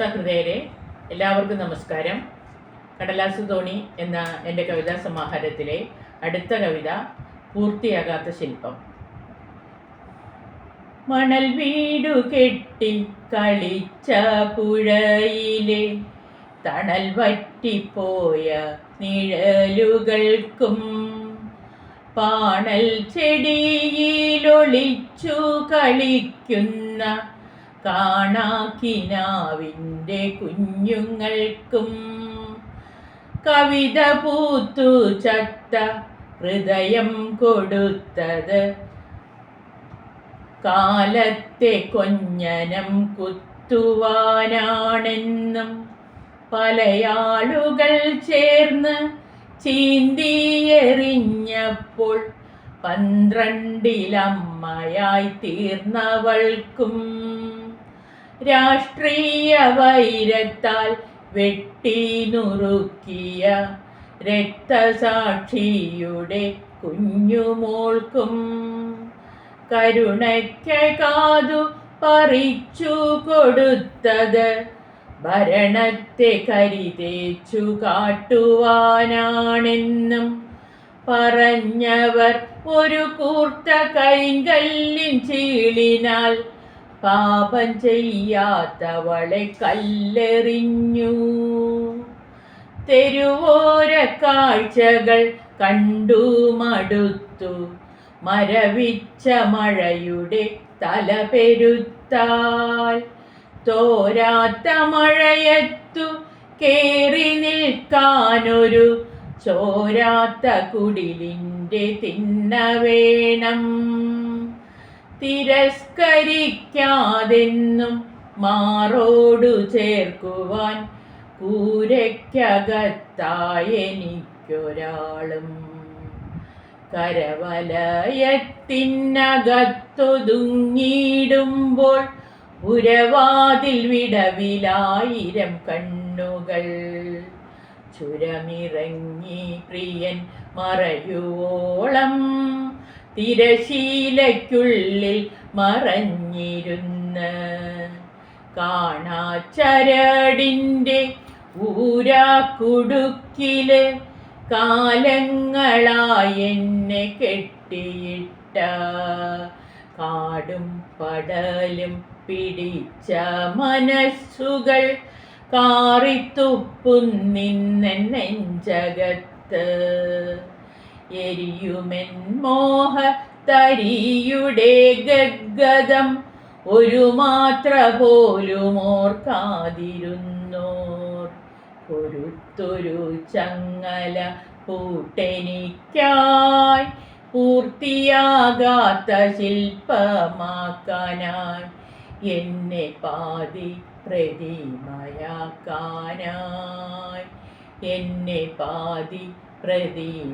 സഹൃദയരെ എല്ലാവർക്കും നമസ്കാരം. കടലാസു തോണി എന്ന എന്റെ കവിതാ സമാഹാരത്തിലെ അടുത്ത കവിത പൂർത്തിയാകാത്ത ശില്പം. മണൽ വീടു കെട്ടി കളിച്ച പുഴയിലെ തണൽ വറ്റിപ്പോയ നിഴലുകൾക്കും പാണൽ ചെടിയിലൊളിച്ചു കളിക്കുന്ന കാണാക്കിനാവിന്റെ കുഞ്ഞുങ്ങൾക്കും കവിത പൂത്തു ചത്ത ഹൃദയം കൊടുത്തത് കാലത്തെ കൊഞ്ഞനം കുത്തുവാനാണെന്നും പലയാളുകൾ ചേർന്ന് ചീന്തിയെറിഞ്ഞപ്പോൾ പന്ത്രണ്ടിലമ്മയായി തീർന്നവൾക്കും രാഷ്ട്രീയ വൈരത്താൽ വെട്ടി നുറുക്കിയ രക്തസാക്ഷിയുടെ കുഞ്ഞുമോൾക്കും കരുണയ്ക്ക് കാതു പറിച്ചു കൊടുത്തത് ഭരണത്തെ കരിതേച്ചു കാട്ടുവാനാണെന്നും പറഞ്ഞവർ ഒരു കൂർത്ത കൈകല്ലിൻ ചീളിനാൽ പാപം ചെയ്യാത്തവളെ കല്ലെറിഞ്ഞു. തെരുവോര കാഴ്ചകൾ കണ്ടു മടുത്തു. മരവിച്ച മഴയുടെ തല പെരുത്താൽ. തോരാത്ത മഴയത്തു കേറി നിൽക്കാനൊരു ചോരാത്ത കുടിലിന്റെ തിന്ന വേണം. തിരസ്കരിക്കാതെന്നും മാറോടു ചേർക്കുവാൻ കൂരയ്ക്കകത്തായെനിക്കൊരാളും കരവലയത്തിനകത്തൊതുങ്ങിയിടുമ്പോൾ ഉരവാതിൽ വിടവിലായിരം കണ്ണുകൾ ചുരമിറങ്ങി പ്രിയൻ മറയുവോളം. തിരശീലയ്ക്കുള്ളിൽ മറഞ്ഞിരുന്ന്. കാണാച്ചരടിന്റെ ഊരാക്കുടുക്കിൽ കാലങ്ങളായി എന്നെ കെട്ടിയിട്ട. കാടും പടലും പിടിച്ച മനസ്സുകൾ കാറിത്തുപ്പും നിന്നെ നെഞ്ചകത്ത്. എരിയുമെൻ മോഹ തരിയുടെ ഗദ്ഗതം ഒരു മാത്ര പോലും ഓർക്കാതിരുന്നോർ. പൊരുത്തൊരു ചങ്ങല കൂട്ടെനിക്കായി പൂർത്തിയാകാത്ത ശില്പമാക്കാനായി എന്നെ പാതി പ്രതിമയാക്കാനായി. എന്നെ പാതി പ്രതിമയാക്കാനായി